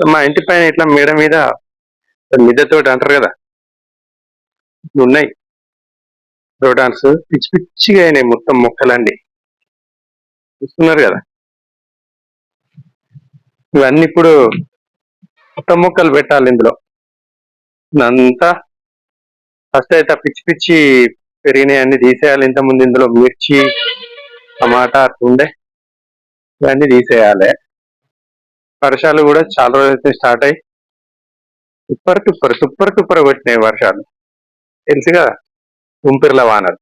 మా ఇంటి పైన ఇట్లా మేడ మీద మిద్దెతోటి అంటారు కదా ఉన్నాయి రోడాన్స్ పిచ్చి పిచ్చిగా అయినాయి మొత్తం మొక్కలండి చూస్తున్నారు కదా? ఇవన్నీ ఇప్పుడు కొత్త మొక్కలు పెట్టాలి ఇందులో. అంతా ఫస్ట్ అయితే ఆ పిచ్చి పిచ్చి పెరిగినాయి అన్ని తీసేయాలి ఇంతకుముందు ఇందులో మిర్చి టమాటా అట్లుండే ఉండే ఇవన్నీ తీసేయాలి. వర్షాలు కూడా చాలా రోజులైతే స్టార్ట్ అయ్యి తుప్పర్ తుప్పర్ తుప్పర్ తుప్పర్ కొట్టినాయి వర్షాలు. తెలుసు కదా? గుంపిర్ల వానలు.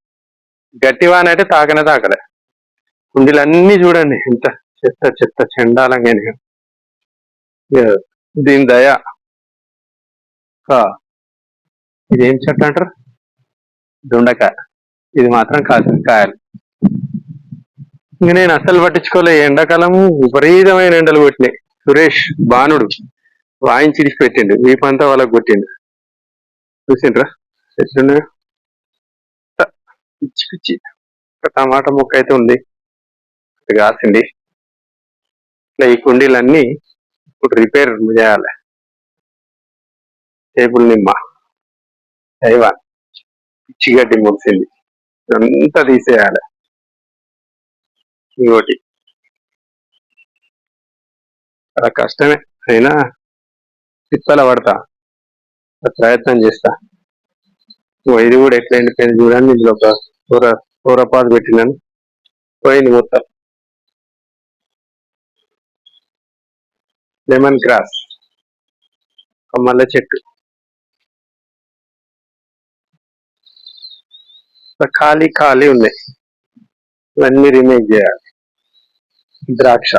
గట్టి వాన అయితే తాకనే తాకలే. కుండీలన్నీ చూడండి ఎంత చెత్త చెత్త చండాలంగా దీని దయ. ఇదేం చెట్టు అంటారు? దొండకాయ. ఇది మాత్రం కాసిన కాయలు. ఇంక నేను అస్సలు పట్టించుకోలే ఎండాకాలం ఎండాకాలము విపరీతమైన ఎండలు కొట్టినాయి. సురేష్ బాణుడు వాయించి ఇడిచి పెట్టిండు. వీపంతా వాళ్ళకి కొట్టిండు. చూసిండ్రా? ఎట్లున్నాయో పిచ్చి పిచ్చి. ఒక టమాటా మొక్క అయితే ఉంది. కాసింది. ఇట్లా ఈ కుండీలన్నీ ఇప్పుడు రిపేర్ చేయాలి. టేబుల్ నిమ్మ దైవాన్ పిచ్చి గడ్డి ముగిసింది అంతా తీసేయాలి. ఇంకోటి. చాలా కష్టమే. అయినా తిప్పల పడతా. ప్రయత్నం చేస్తా. ఓ ఇది కూడా ఎట్లా ఎండిపోయింది చూడండి. ఇందులో ఒక కూర కూరపాదు పెట్టినాను. పోయింది మొత్తం. లెమన్ గ్రాస్ ఒక మల్లె చెట్టు. ఖాళీ ఖాళీ ఉన్నాయి. ఇవన్నీ రిమేక్ చేయాలి. ద్రాక్ష.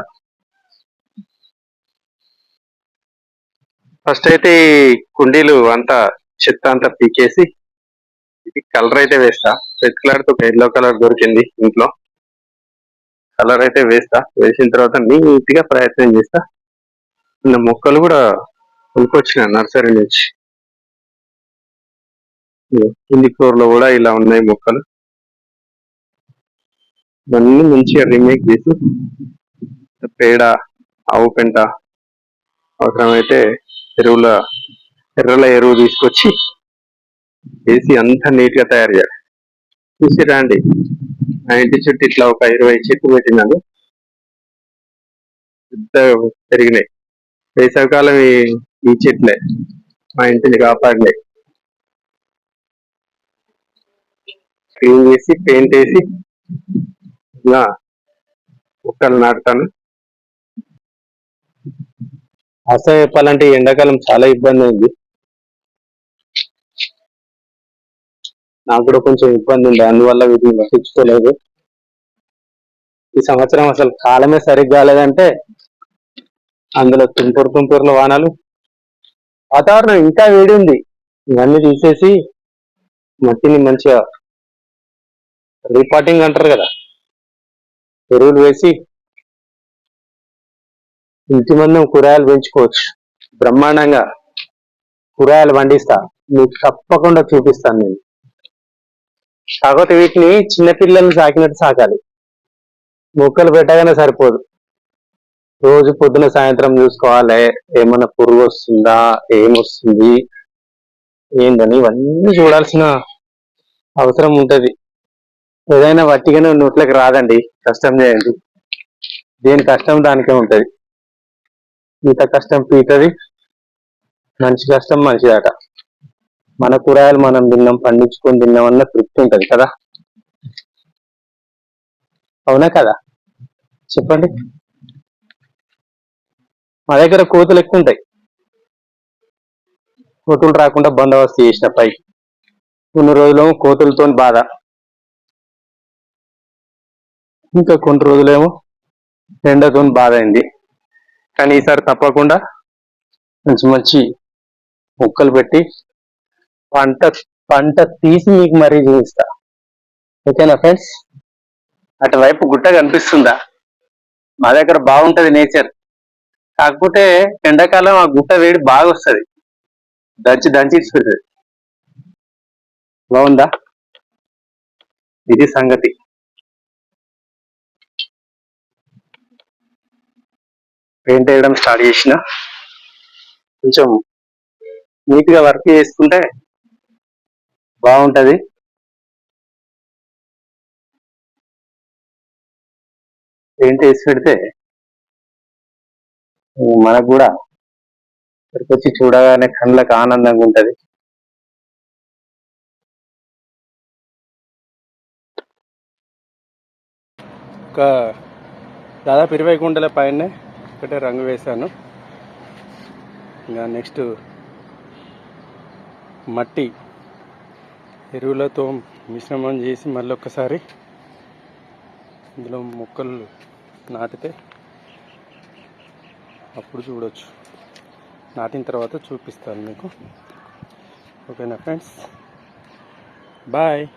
ఫస్ట్ అయితే ఈ కుండీలు అంతా చెత్త అంతా పీకేసి ఇది కలర్ అయితే వేస్తా. రెడ్ కలర్తో ఎల్లో కలర్ దొరికింది ఇంట్లో. కలర్ అయితే వేస్తా. వేసిన తర్వాత నీట్గా ప్రయత్నం చేస్తా. నా మొక్కలు కూడా కొనుక్కొచ్చిన నర్సరీ నుంచి. కింది ఫ్లోర్లో కూడా ఇలా ఉన్నాయి మొక్కలు. ఇవన్నీ మంచిగా రీమేక్ చేసి పేడ ఆవు పెంట అవసరమైతే ఎరువుల ఎర్రల ఎరువు తీసుకొచ్చి వేసి అంతా నీట్గా తయారు చేయాలి. చూసి రాండి. మా ఇంటి చుట్టూ ఇట్లా ఒక ఇరవై చెట్లు పెట్టినాను. పెద్ద పెరిగినాయి. వేసవికాలం ఈ ఈ చెట్లే. మా ఇంటిని కాపాడినాయి. క్లీన్ చేసి పెయింట్ వేసి ఇలా మొక్కలు నాటుతాను. అసలు చెప్పాలంటే ఎండాకాలం చాలా ఇబ్బంది ఉంది నాకు కూడా కొంచెం ఇబ్బంది ఉంది. అందువల్ల వీటిని పట్టించుకోలేదు. ఈ సంవత్సరం అసలు కాలమే సరిగ్గా కాలేదంటే అందులో తుంపూరు తుంపూరుల వానలు వాతావరణం ఇంకా వేడి ఉంది. ఇవన్నీ తీసేసి మట్టిని మంచిగా రీపాటింగ్ అంటారు కదా ఎరువులు వేసి ఇంటి మందం కూరగాయలు పెంచుకోవచ్చు. బ్రహ్మాండంగా కూరగాయలు పండిస్తా. మీకు తప్పకుండా చూపిస్తాను నేను. కాకపోతే వీటిని చిన్నపిల్లల్ని సాకినట్టు సాకాలి. మొక్కలు పెట్టగానే సరిపోదు. రోజు పొద్దున సాయంత్రం చూసుకోవాలి. ఏమన్నా పురుగు వస్తుందా? ఏమొస్తుంది ఏందని ఇవన్నీ చూడాల్సిన అవసరం ఉంటుంది. ఏదైనా వట్టిగానే నోట్లోకి రాదండి. కష్టం చేయండి. దేని కష్టం దానికే ఉంటుంది. ఇంత కష్టం పీటది. మంచి కష్టం మంచిదట. మన కూరగాయలు మనం తిన్నాం పండించుకొని తిన్నామన్న తృప్తి ఉంటది కదా? అవునా కదా? చెప్పండి. మా దగ్గర కోతులు ఎక్కువ ఉంటాయి. కోతులు రాకుండా బందోబస్తు చేసిన పై. కొన్ని రోజులు కోతులతో బాధ. ఇంకా కొన్ని రోజులేమో ఎండతో బాధ అయింది. కానీ ఈసారి తప్పకుండా మంచి మంచి ముక్కలు పెట్టి పంట పంట తీసి మీకు మరీ చూపిస్తా. ఓకేనా ఫ్రెండ్స్? అటువైపు గుట్ట కనిపిస్తుందా? మా దగ్గర బాగుంటుంది నేచర్. కాకపోతే ఎండాకాలం ఆ గుట్ట వేడి బాగా వస్తుంది దంచి దంచి ఇచ్చిపెడుతుంది బాగుందా? ఇది సంగతి. పెయింట్ వేయడం స్టార్ట్ చేసిన. కొంచెం నీట్గా వర్క్ చేసుకుంటే బాగుంటది. పెయింట్ వేసి పెడితే మనకు కూడా ఇక్కడికి వచ్చి చూడగానే కండ్లకు ఆనందంగా ఉంటది. ఒక దాదాపు ఇరవై గుంటల పైనే ఒక్కటే రంగు వేశాను. ఇంకా నెక్స్ట్ మట్టి. ఎరువులతో మిశ్రమం చేసి మళ్ళీ ఒక్కసారి ఇందులో మొక్కలు నాటితే అప్పుడు చూడొచ్చు. నాటిన తర్వాత చూపిస్తాను మీకు. ఓకేనా ఫ్రెండ్స్? బాయ్.